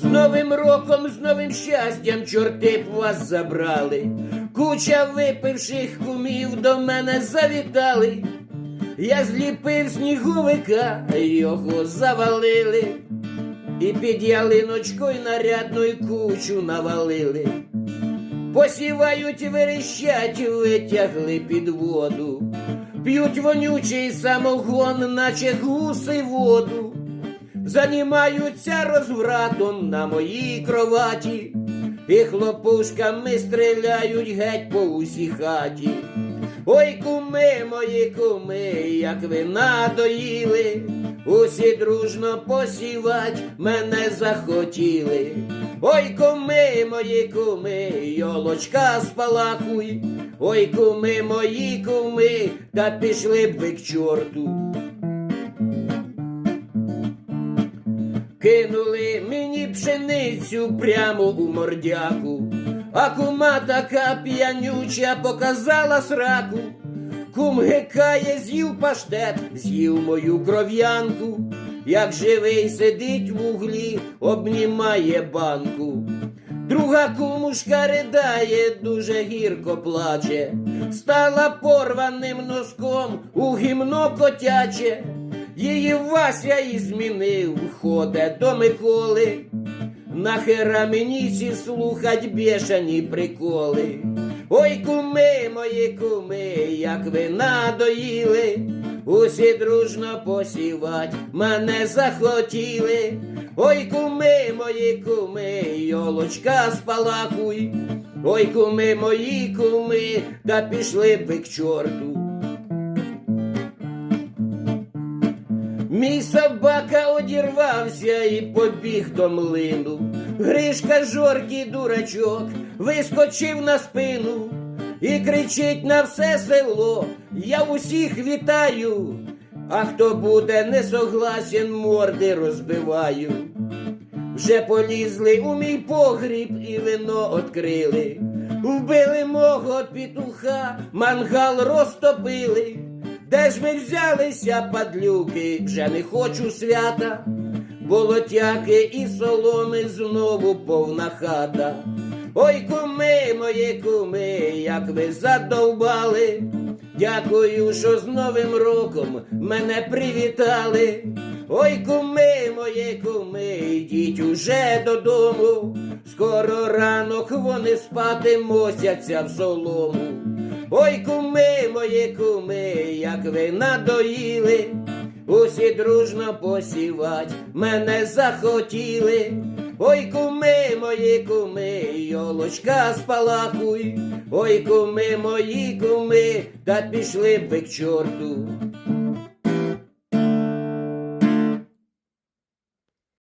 З Новим роком, з новим щастям чорти б вас забрали. Куча випивших кумів до мене завітали. Я зліпив сніговика, його завалили. І під ялиночкою нарядну кучу навалили. Посівають, верещать, витягли під воду. П'ють вонючий самогон, наче гуси воду. Занімаються розвратом на моїй кроваті, і хлопушками стріляють геть по усій хаті. Ой, куми мої куми, як ви надоїли, усі дружно посівать мене захотіли. Ой, куми мої куми, йолочка спалахуй, ой, куми мої куми, та пішли б ви к чорту. Кинули мені пшеницю прямо у мордяку, а кума така п'янюча показала сраку. Кум гикає, з'їв паштет, з'їв мою кров'янку, як живий сидить в углі, обнімає банку. Друга кумушка ридає, дуже гірко плаче, стала порваним носком у гімно котяче. Її Вася і змінив, ходе до Миколи. Нахера мені сі слухать бешані приколи. Ой, куми мої куми, як ви надоїли, усі дружно посівать мене захотіли. Ой, куми мої куми, йолочка спалахуй. Ой, куми мої куми, та пішли б ви к чорту. Мій собака одірвався і побіг до млину. Гришка жоркий дурачок вискочив на спину і кричить на все село. Я усіх вітаю, а хто буде не согласен, морди розбиваю. Вже полізли у мій погріб і вино открили. Вбили мого петуха, мангал розтопили. Де ж ми взялися, падлюки, вже не хочу свята, болотяки і соломи знову повна хата. Ой, куми, мої куми, як ви задовбали. Дякую, що з Новим роком мене привітали. Ой, куми, мої куми, йдіть уже додому. Скоро ранок вони спати мосяться в солому. Ой, куми, мої куми, як ви надоїли, усі дружно посівать мене захотіли. Ой, куми, мої куми, йолочка спалахуй, ой, куми, мої куми, та пішли б ви к чорту.